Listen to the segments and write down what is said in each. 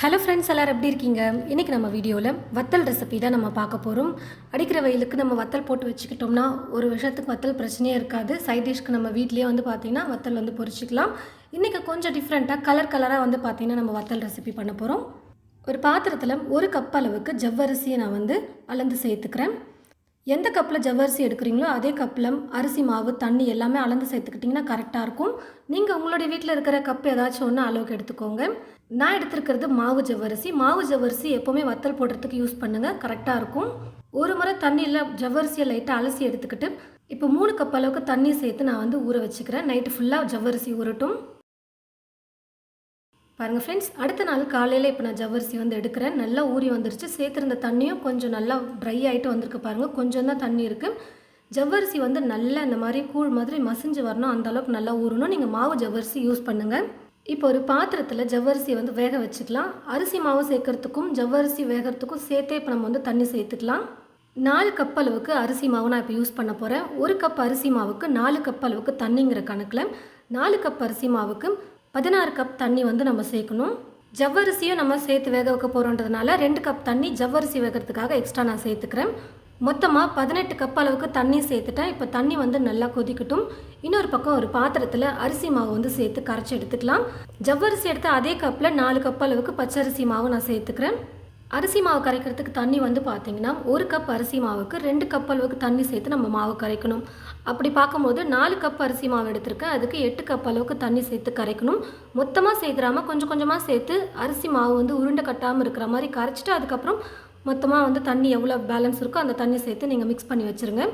Hello friends எல்லோரும் எப்படி இருக்கீங்க? இன்றைக்கி நம்ம வீடியோவில் வத்தல் ரெசிபி தான் நம்ம பார்க்க போகிறோம் அடிக்கிற வயலுக்கு நம்ம வத்தல் போட்டு வச்சுக்கிட்டோம்னா ஒரு வருஷத்துக்கு வத்தல் பிரச்சனையே இருக்காது. சைட் டிஷ்க்கு நம்ம வீட்லேயே வந்து பார்த்திங்கன்னா வத்தல் வந்து பொரிச்சிக்கலாம். இன்றைக்கி கொஞ்சம் டிஃப்ரெண்ட்டாக கலர் கலராக வந்து பார்த்திங்கன்னா நம்ம வத்தல் ரெசிபி பண்ண போகிறோம் ஒரு பாத்திரத்தில் ஒரு கப் அளவுக்கு ஜவ்வரிசியை நான் வந்து அளந்து சேர்த்துக்கிறேன். எந்த கப்பில் ஜவ்வரிசி எடுக்கிறீங்களோ அதே கப்பில் அரிசி மாவு தண்ணி எல்லாமே அளந்து சேர்த்துக்கிட்டிங்கன்னா கரெக்டாக இருக்கும். நீங்கள் உங்களுடைய வீட்டில் இருக்கிற கப் ஏதாச்சும் ஒன்று அளவுக்கு எடுத்துக்கோங்க. நான் எடுத்திருக்கிறது மாவு ஜவ்வரிசி. மாவு ஜவ்வரிசி எப்போவுமே வத்தல் போடுறதுக்கு யூஸ் பண்ணுங்கள் கரெக்டாக இருக்கும். ஒரு முறை தண்ணியில் ஜவ்வரிசியை லைட்டாக அலசி எடுத்துக்கிட்டு இப்போ மூணு கப் அளவுக்கு தண்ணி சேர்த்து நான் வந்து ஊற வச்சுக்கிறேன். நைட்டு ஃபுல்லாக ஜவ்வரிசி ஊறட்டும். பாருங்கள் ஃப்ரெண்ட்ஸ் அடுத்த நாள் காலையில் இப்போ நான் ஜவ்வரிசி வந்து எடுக்கிறேன். நல்லா ஊறி வந்துருச்சு. சேர்த்துருந்த தண்ணியும் கொஞ்சம் நல்லா ட்ரை ஆகிட்டு வந்திருக்கு பாருங்கள் கொஞ்சம் தான் தண்ணி இருக்குது ஜவ்வரிசி வந்து நல்லா இந்த மாதிரி கூழ் மாதிரி மசிஞ்சு வரணும். அந்த அளவுக்கு நல்லா ஊறணும். நீங்கள் மாவு ஜவ்வரிசி யூஸ் பண்ணுங்கள் இப்போ ஒரு பாத்திரத்தில் ஜவ்வரிசியை வந்து வேக வச்சுக்கலாம். அரிசி மாவு சேர்க்கறதுக்கும் ஜவ்வரிசி வேகிறதுக்கும் சேர்த்தே இப்போ நம்ம வந்து தண்ணி சேர்த்துக்கலாம். நாலு கப் அளவுக்கு அரிசி மாவு நான் இப்போ யூஸ் பண்ண போகிறேன் ஒரு கப் அரிசி மாவுக்கு நாலு கப் அளவுக்கு தண்ணிங்கிற கணக்கில் நாலு கப் அரிசி மாவுக்கு பதினாறு கப் தண்ணி வந்து நம்ம சேர்க்கணும். ஜவ்வரிசியும் நம்ம சேர்த்து வேக வைக்க போகிறோன்றதுனால ரெண்டு கப் தண்ணி ஜவ்வரிசி வேகிறதுக்காக எக்ஸ்ட்ரா நான் சேர்த்துக்கிறேன். மொத்தமாக பதினெட்டு கப் அளவுக்கு தண்ணி சேர்த்துட்டேன் இப்போ தண்ணி வந்து நல்லா கொதிக்கட்டும். இன்னொரு பக்கம் ஒரு பாத்திரத்தில் அரிசி மாவு வந்து சேர்த்து கரைச்சி எடுத்துக்கலாம். ஜவ்வரிசி எடுத்த அதே கப்பில் நாலு கப் அளவுக்கு பச்சரிசி மாவு நான் சேர்த்துக்கிறேன். அரிசி மாவு கரைக்கிறதுக்கு தண்ணி வந்து பார்த்தீங்கன்னா ஒரு கப் அரிசி மாவுக்கு ரெண்டு கப் அளவுக்கு தண்ணி சேர்த்து நம்ம மாவு கரைக்கணும். அப்படி பார்க்கும்போது நாலு கப் அரிசி மாவு எடுத்திருக்கேன். அதுக்கு எட்டு கப் அளவுக்கு தண்ணி சேர்த்து கரைக்கணும். மொத்தமாக சேர்த்துடாமல் கொஞ்சம் கொஞ்சமாக சேர்த்து அரிசி மாவு வந்து உருண்டை கட்டாமல் இருக்கிற மாதிரி கரைச்சிட்டு அதுக்கப்புறம் மொத்தமாக வந்து தண்ணி எவ்வளோ பேலன்ஸ் இருக்கோ அந்த தண்ணி சேர்த்து நீங்கள் மிக்ஸ் பண்ணி வச்சுருங்க.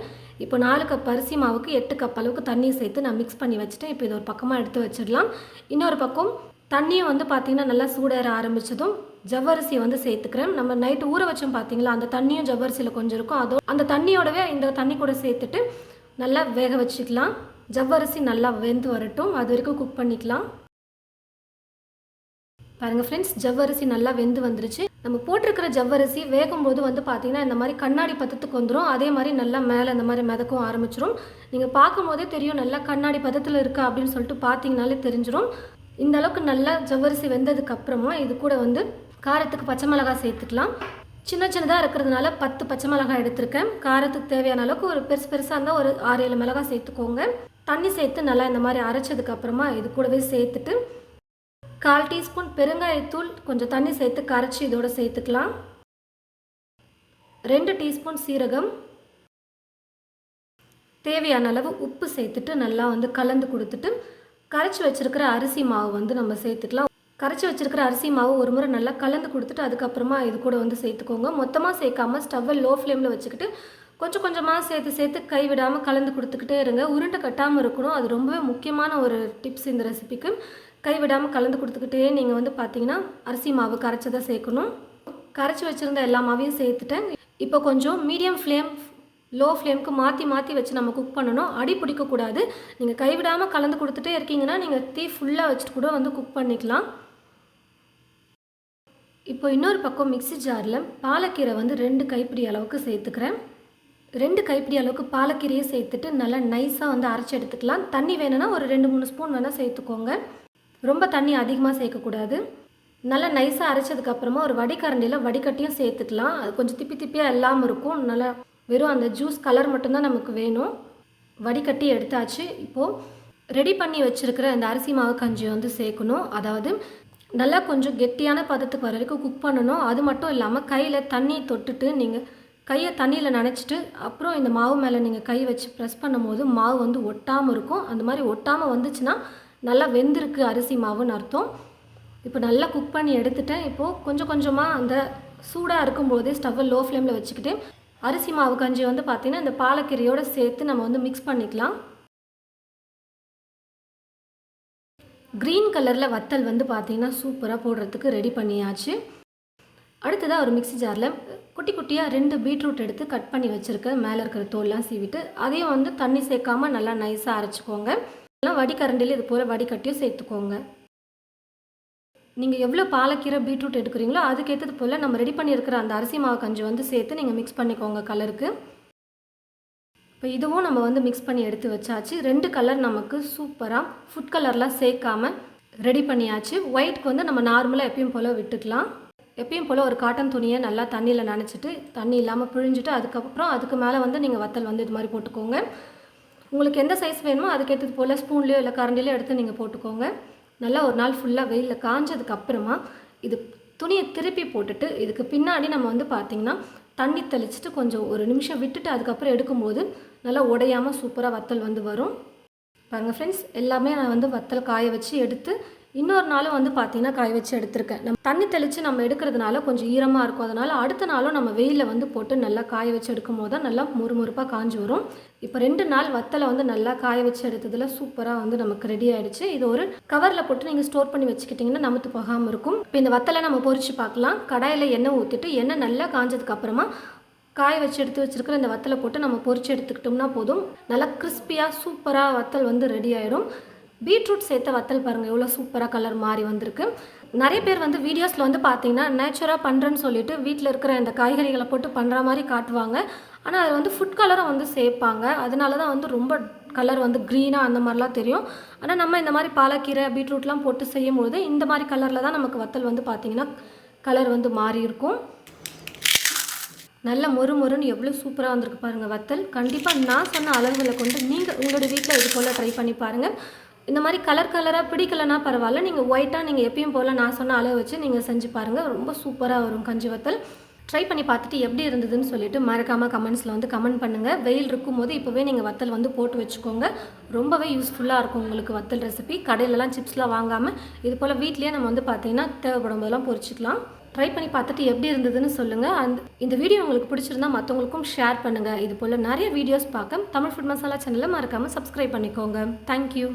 இப்போ நாலு கப் அரிசி மாவுக்கு எட்டு கப் அளவுக்கு தண்ணி சேர்த்து நான் மிக்ஸ் பண்ணி வச்சுட்டேன். இப்போ இது ஒரு பக்கமாக எடுத்து வச்சிடலாம். இன்னொரு பக்கம் தண்ணியும் வந்து பார்த்திங்கன்னா நல்லா சூடேற ஆரம்பித்ததும் ஜவ்வரிசி வந்து சேர்த்துக்கிறேன். நம்ம நைட்டு ஊற வச்சோம் பார்த்தீங்களா அந்த தண்ணியும் ஜவ்வரிசியில் கொஞ்சம் இருக்கும். அதோ அந்த தண்ணியோடவே இந்த தண்ணி கூட சேர்த்துட்டு நல்லா வேக வச்சுக்கலாம். ஜவ்வரிசி நல்லா வெந்து வரட்டும். அது வரைக்கும் குக் பண்ணிக்கலாம். பாருங்கள் ஃப்ரெண்ட்ஸ் ஜவ்வரிசி நல்லா வெந்து வந்துருச்சு. நம்ம போட்டிருக்கிற ஜவ்வரிசி வேகும்போது வந்து பார்த்தீங்கன்னா இந்த மாதிரி கண்ணாடி பதத்துக்கு வந்துடும் அதே மாதிரி நல்லா மேலே இந்த மாதிரி மிதக்கும் ஆரம்பிச்சிரும். நீங்கள் பார்க்கும் போதே தெரியும் நல்லா கண்ணாடி பதத்தில் இருக்கா அப்படின்னு சொல்லிட்டு பார்த்தீங்கனாலே தெரிஞ்சிடும் இந்த அளவுக்கு நல்லா ஜவ்வரிசி வெந்ததுக்கு அப்புறமா இது கூட வந்து காரத்துக்கு பச்சை மிளகாய் சேர்த்துக்கலாம். சின்ன சின்னதாக இருக்கிறதுனால பத்து பச்சை மிளகாய் எடுத்திருக்கேன். காரத்துக்கு தேவையான அளவுக்கு ஒரு பெருசு பெருசாக இருந்தால் ஒரு ஆறு ஏழு மிளகாய் சேர்த்துக்கோங்க. தண்ணி சேர்த்து நல்லா இந்த மாதிரி அரைச்சதுக்கு அப்புறமா இது கூடவே சேர்த்துட்டு கால் டீஸ்பூன் பெருங்காயத்தூள் கொஞ்சம் தண்ணி சேர்த்து கரைச்சி இதோட சேர்த்துக்கலாம். ரெண்டு டீஸ்பூன் சீரகம். தேவையான அளவு உப்பு சேர்த்துட்டு நல்லா வந்து கலந்து கொடுத்துட்டு கரைச்சி வச்சுருக்கிற அரிசி மாவு வந்து நம்ம சேர்த்துக்கலாம். கரைச்சி வச்சுருக்கிற அரிசி மாவு ஒரு முறை நல்லா கலந்து கொடுத்துட்டு அதுக்கப்புறமா இது கூட வந்து சேர்த்துக்கோங்க. மொத்தமாக சேர்க்காம ஸ்டவ்வை லோ ஃப்ளேமில் வச்சுக்கிட்டு கொஞ்சம் கொஞ்சமாக சேர்த்து சேர்த்து கைவிடாமல் கலந்து கொடுத்துக்கிட்டே இருங்க. உருண்டை கட்டாமல் இருக்கணும். அது ரொம்பவே முக்கியமான ஒரு டிப்ஸ் இந்த ரெசிபிக்கு கைவிடாமல் கலந்து கொடுத்துக்கிட்டே நீங்கள் வந்து பார்த்தீங்கன்னா அரிசி மாவு கரைச்சதை சேர்க்கணும். கரைச்சி வச்சுருந்த எல்லா மாவையும் சேர்த்துட்டேன். இப்போ கொஞ்சம் மீடியம் ஃப்ளேம் லோ ஃப்ளேமுக்கு மாற்றி மாற்றி வச்சு நம்ம குக் பண்ணணும். அடி பிடிக்கக்கூடாது நீங்கள் கைவிடாமல் கலந்து கொடுத்துட்டே இருக்கீங்கன்னா நீங்கள் தீ ஃபுல்லாக வச்சுட்டு கூட வந்து குக் பண்ணிக்கலாம். இப்போ இன்னொரு பக்கம் மிக்ஸி ஜாரில் பாலக்கீரை வந்து ரெண்டு கைப்பிடி அளவுக்கு சேர்த்துக்கிறேன். ரெண்டு கைப்பிடி அளவுக்கு பாலக்கீரையை சேர்த்துட்டு நல்லா நைஸாக வந்து அரைச்சி எடுத்துக்கலாம். தண்ணி வேணும்னா ஒரு ரெண்டு மூணு ஸ்பூன் வேணால் சேர்த்துக்கோங்க. ரொம்ப தண்ணி அதிகமாக சேர்க்கக்கூடாது. நல்லா நைஸாக அரைச்சதுக்கப்புறமா ஒரு வடிகரண்டியில் வடிகட்டியும் சேர்த்துக்கலாம். அது கொஞ்சம் திப்பி திப்பியாக இல்லாமல் இருக்கும். நல்லா வெறும் அந்த ஜூஸ் கலர் மட்டும்தான் நமக்கு வேணும். வடிகட்டி எடுத்தாச்சு. இப்போது ரெடி பண்ணி வச்சுருக்கிற அந்த அரிசி மாவு கஞ்சி வந்து சேர்க்கணும். அதாவது நல்லா கொஞ்சம் கெட்டியான பதத்துக்கு வர வரைக்கும் குக் பண்ணணும். அது மட்டும் இல்லாமல் கையில் தண்ணி தொட்டுட்டு நீங்கள் கையை தண்ணியில் நனைச்சிட்டு அப்புறம் இந்த மாவு மேலே நீங்கள் கை வச்சு ப்ரெஸ் பண்ணும்போது மாவு வந்து ஒட்டாமல் இருக்கும். அந்த மாதிரி ஒட்டாமல் வந்துச்சுன்னா நல்லா வெந்திருக்கு அரிசி மாவுன்னு அர்த்தம். இப்போ நல்லா குக் பண்ணி எடுத்துட்டேன். இப்போது கொஞ்சம் கொஞ்சமாக அந்த சூடாக இருக்கும்போதே ஸ்டவ்வை லோ ஃப்ளேமில் வச்சுக்கிட்டு அரிசி மாவு கஞ்சி வந்து பார்த்திங்கன்னா இந்த பாலக்கீரையோடு சேர்த்து நம்ம வந்து மிக்ஸ் பண்ணிக்கலாம். க்ரீன் கலரில் வத்தல் வந்து பார்த்திங்கன்னா சூப்பராக போடுறதுக்கு ரெடி பண்ணியாச்சு. அடுத்ததாக ஒரு மிக்ஸி ஜாரில் குட்டி குட்டியாக ரெண்டு பீட்ரூட் எடுத்து கட் பண்ணி வச்சுருக்கேன் மேலே இருக்கிற தோல்லாம் சீவிட்டு அதையும் வந்து தண்ணி சேர்க்காமல் நல்லா நைஸாக அரைச்சிக்கோங்க. எல்லாம் வடிகரண்டில் இது போல் வடிகட்டியும் சேர்த்துக்கோங்க. நீங்கள் எவ்வளோ பாலக்கீரை பீட்ரூட் எடுக்கிறீங்களோ அதுக்கேற்றது போல் நம்ம ரெடி பண்ணியிருக்கிற அந்த அரிசி மாவு கஞ்சி வந்து சேர்த்து நீங்கள் மிக்ஸ் பண்ணிக்கோங்க கலருக்கு இப்போ இதுவும் நம்ம வந்து மிக்ஸ் பண்ணி எடுத்து வச்சாச்சு. ரெண்டு கலர் நமக்கு சூப்பராக ஃபுட் கலர்லாம் சேர்க்காம ரெடி பண்ணியாச்சு. ஒயிட்க்கு வந்து நம்ம நார்மலாக எப்பயும் போல் விட்டுக்கலாம். எப்பயும் போல் ஒரு காட்டன் துணியை நல்லா தண்ணியில் நினச்சிட்டு தண்ணி இல்லாமல் பிழிஞ்சிட்டு அதுக்கப்புறம் அதுக்கு மேலே வந்து நீங்கள் வத்தல் வந்து இது மாதிரி போட்டுக்கோங்க. உங்களுக்கு எந்த சைஸ் வேணுமோ அதுக்கேற்றது போல் ஸ்பூன்லேயோ இல்லை கரண்டிலையோ எடுத்து நீங்கள் போட்டுக்கோங்க. நல்லா ஒரு நாள் ஃபுல்லாக வெயிலில் காஞ்சதுக்கு அப்புறமா இது துணியை திருப்பி போட்டுட்டு இதுக்கு பின்னாடி நம்ம வந்து பார்த்திங்கன்னா தண்ணி தெளிச்சிட்டு கொஞ்சம் ஒரு நிமிஷம் விட்டுட்டு அதுக்கப்புறம் எடுக்கும்போது நல்லா உடையாமல் சூப்பராக வத்தல் வந்து வரும். பாருங்கள் ஃப்ரெண்ட்ஸ் எல்லாமே நான் வந்து வத்தல் காய வச்சு எடுத்து இன்னொரு நாளும் வந்து பார்த்தீங்கன்னா காய வச்சு எடுத்திருக்கேன். நம்ம தண்ணி தெளித்து நம்ம எடுக்கிறதுனால கொஞ்சம் ஈரமாக இருக்கும். அதனால் அடுத்த நாளும் நம்ம வெயிலில் வந்து போட்டு நல்லா காய வச்சு எடுக்கும் போது தான் நல்லா முறுமுறுப்பாக காஞ்சி வரும். இப்போ ரெண்டு நாள் வத்தலை வந்து நல்லா காய வச்சு எடுத்ததில் சூப்பராக வந்து நமக்கு ரெடி ஆகிடுச்சு இது ஒரு கவரில் போட்டு நீங்கள் ஸ்டோர் பண்ணி வச்சுக்கிட்டிங்கன்னா நமத்து போகாமல் இருக்கும். இப்போ இந்த வத்தலை நம்ம பொறிச்சு பார்க்கலாம். கடாயில் எண்ணெய் ஊற்றிட்டு எண்ணெய் நல்லா காஞ்சதுக்கப்புறமா காய வச்சு எடுத்து வச்சுருக்கிற இந்த வத்தலை போட்டு நம்ம பொறிச்சு எடுத்துக்கிட்டோம்னா போதும். நல்லா கிறிஸ்பியாக சூப்பராக வத்தல் வந்து ரெடி ஆகிடும் பீட்ரூட் சேர்த்த வத்தல் பாருங்கள் எவ்வளோ சூப்பராக கலர் மாறி வந்திருக்கு. நிறைய பேர் வந்து வீடியோஸில் வந்து பார்த்தீங்கன்னா நேச்சுராக பண்ணுறேன்னு சொல்லிட்டு வீட்டில் இருக்கிற இந்த காய்கறிகளை போட்டு பண்ணுற மாதிரி காட்டுவாங்க. ஆனால் அது வந்து ஃபுட் கலரை வந்து சேர்ப்பாங்க. அதனால தான் வந்து ரொம்ப கலர் வந்து க்ரீனாக அந்த மாதிரிலாம் தெரியும். ஆனால் நம்ம இந்த மாதிரி பாலக்கீரை பீட்ரூட்லாம் போட்டு செய்யும்போது இந்த மாதிரி கலரில் தான் நமக்கு வத்தல் வந்து பார்த்திங்கன்னா கலர் வந்து மாறி இருக்கும். நல்ல மொறு மொறுன்னு எவ்வளோ சூப்பராக வந்திருக்கு பாருங்கள் வத்தல். கண்டிப்பாக நான் சொன்ன அளவுகளை கொண்டு நீங்கள் உங்களோட வீட்டில் இது போல் ட்ரை பண்ணி பாருங்கள் இந்த மாதிரி கலர் கலராக பிடிக்கலனா பரவாயில்ல. நீங்கள் ஒயிட்டாக நீங்கள் எப்பயும் போல் நான் சொன்ன அளவு வச்சு நீங்கள் செஞ்சு பாருங்கள் ரொம்ப சூப்பராக வரும் கஞ்சி வத்தல் ட்ரை பண்ணி பார்த்துட்டு எப்படி இருந்ததுன்னு சொல்லிட்டு மறக்காமல் கமெண்ட்ஸில் வந்து கமெண்ட் பண்ணுங்கள் வெயில் இருக்கும்போது இப்போவே நீங்கள் வத்தல் வந்து போட்டு வச்சுக்கோங்க. ரொம்பவே யூஸ்ஃபுல்லாக இருக்கும் உங்களுக்கு வத்தல் ரெசிபி கடையிலலாம் சிப்ஸ்லாம் வாங்காமல் இது போல் வீட்லேயே நம்ம வந்து பார்த்தீங்கன்னா தேவைப்படும் போதெல்லாம் பொரிச்சிக்கலாம். ட்ரை பண்ணி பார்த்துட்டு எப்படி இருந்ததுன்னு சொல்லுங்கள் அந்த இந்த வீடியோ உங்களுக்கு பிடிச்சிருந்தா மற்றவங்களுக்கும் ஷேர் பண்ணுங்கள் இது போல் நிறைய வீடியோஸ் பார்க்க தமிழ் ஃபுட் மசாலா சேனலை மறக்காமல் சப்ஸ்கிரைப் பண்ணிக்கோங்க. தேங்க்யூ